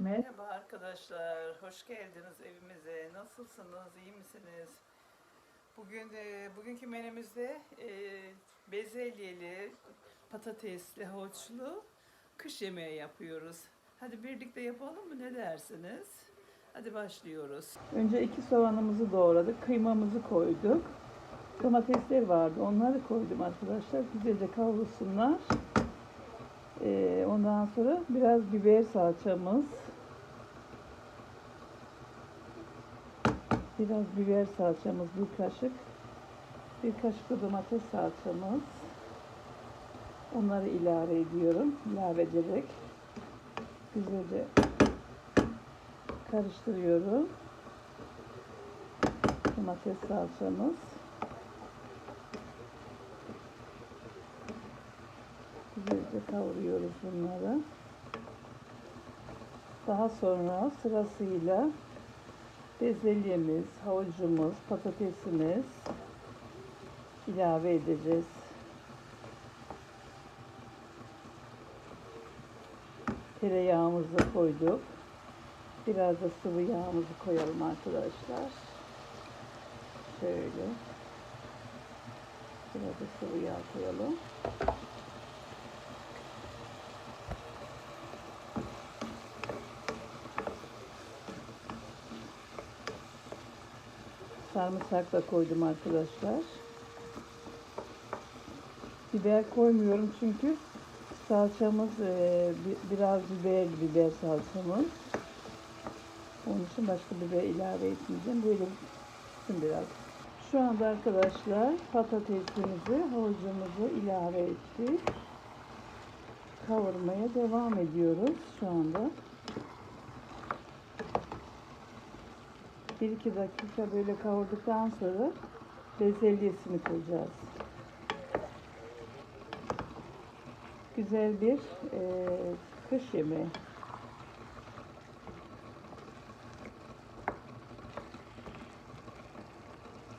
Merhaba arkadaşlar, hoş geldiniz evimize. Nasılsınız, iyi misiniz? Bugün e, bugünkü menümüzde e, bezelyeli, patatesli, havuçlu kış yemeği yapıyoruz. Hadi birlikte yapalım mı? Ne dersiniz? Hadi başlıyoruz. Önce iki soğanımızı doğradık, kıymamızı koyduk. Domatesler vardı, onları koydum arkadaşlar. Güzelce kavrulsunlar. Ee, ondan sonra biraz biber salçamız. Biraz biber salçamız bir kaşık. Bir kaşık domates salçamız. Onları ilave ediyorum. İlave ederek güzelce karıştırıyorum. Domates salçamız. Güzelce kavuruyoruz bunları. Daha sonra sırasıyla bezelyemiz, havucumuz, patatesimiz ilave edeceğiz. Tereyağımızı koyduk. Biraz da sıvı yağımızı koyalım arkadaşlar. Şöyle. Biraz da sıvı yağ koyalım. Sarımsak da koydum arkadaşlar. Biber koymuyorum çünkü salçamız e, bi- biraz biber biber salçamız. Onun için başka biber ilave etmeyeceğim. Böyle gitsin biraz. Şu anda arkadaşlar patatesimizi, havucumuzu ilave ettik. Kavurmaya devam ediyoruz şu anda. 1-2 dakika böyle kavurduktan sonra bezelyesini koyacağız. Güzel bir e, kış yemeği.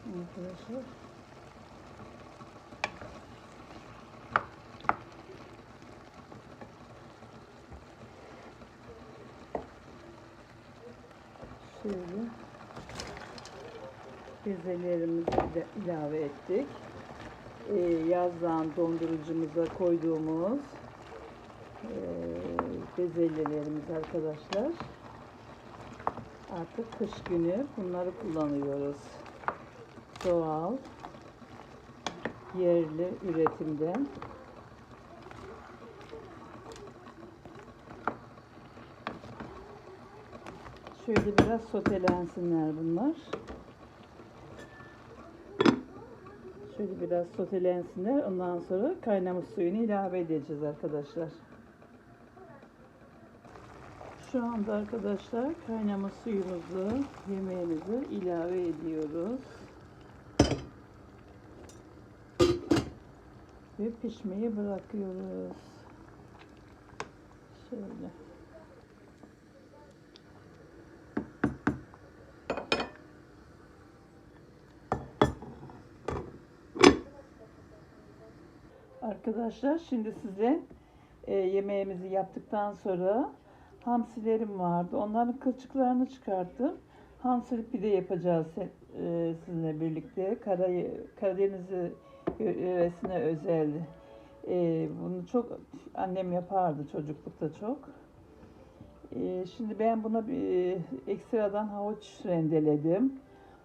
Arkadaşlar. Şöyle bezelerimizi de ilave ettik. Ee, yazdan dondurucumuza koyduğumuz e, bezelyelerimiz arkadaşlar. Artık kış günü bunları kullanıyoruz. Doğal, yerli üretimden. Şöyle biraz sotelensinler bunlar. Şöyle biraz sotelensinler. Ondan sonra kaynamış suyunu ilave edeceğiz arkadaşlar. Şu anda arkadaşlar kaynamış suyumuzu, yemeğimizi ilave ediyoruz. Ve pişmeyi bırakıyoruz. Şöyle. Arkadaşlar şimdi size e, yemeğimizi yaptıktan sonra hamsilerim vardı. Onların kılçıklarını çıkarttım. Hamsili pide yapacağız e, sizinle birlikte. Kara, Karadeniz yöresine özel. E, bunu çok annem yapardı çocuklukta çok. E, şimdi ben buna bir ekstradan havuç rendeledim.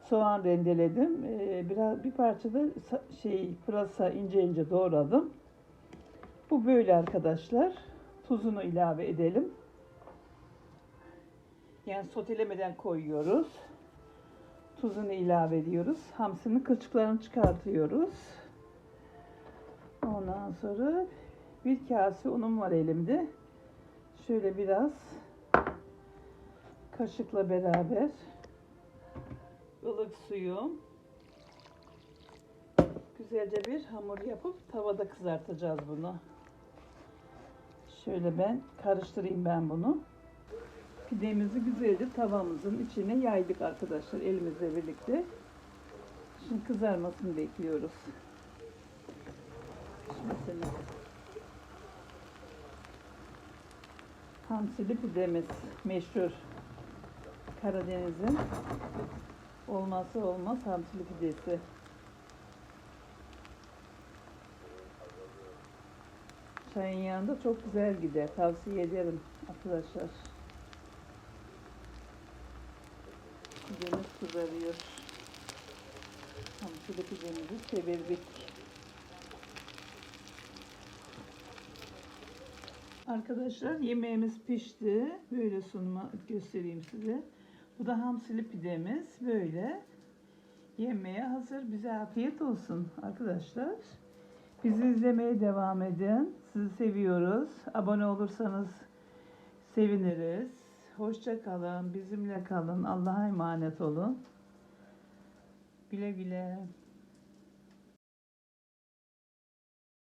Soğan rendeledim. E, biraz bir parça da şey pırasa ince ince doğradım. Bu böyle arkadaşlar. Tuzunu ilave edelim. Yani sotelemeden koyuyoruz. Tuzunu ilave ediyoruz. Hamsinin kılçıklarını çıkartıyoruz. Ondan sonra bir kase unum var elimde. Şöyle biraz kaşıkla beraber ılık suyum. Güzelce bir hamur yapıp tavada kızartacağız bunu. Şöyle ben karıştırayım ben bunu. Pidemizi güzelce tavamızın içine yaydık arkadaşlar elimizle birlikte. Şimdi kızarmasını bekliyoruz. Mesela Hamsili pidemiz meşhur. Karadeniz'in olmazsa olmaz hamsili pidesi. Çayın yanında çok güzel gider. Tavsiye ederim arkadaşlar. Pidemiz kızarıyor. Hamsili pidemizi çevirdik. Arkadaşlar yemeğimiz pişti. Böyle sunuma göstereyim size. Bu da hamsili pidemiz. Böyle yemeğe hazır. Bize afiyet olsun arkadaşlar. Bizi izlemeye devam edin. Sizi seviyoruz. Abone olursanız seviniriz. Hoşça kalın. Bizimle kalın. Allah'a emanet olun. Güle güle.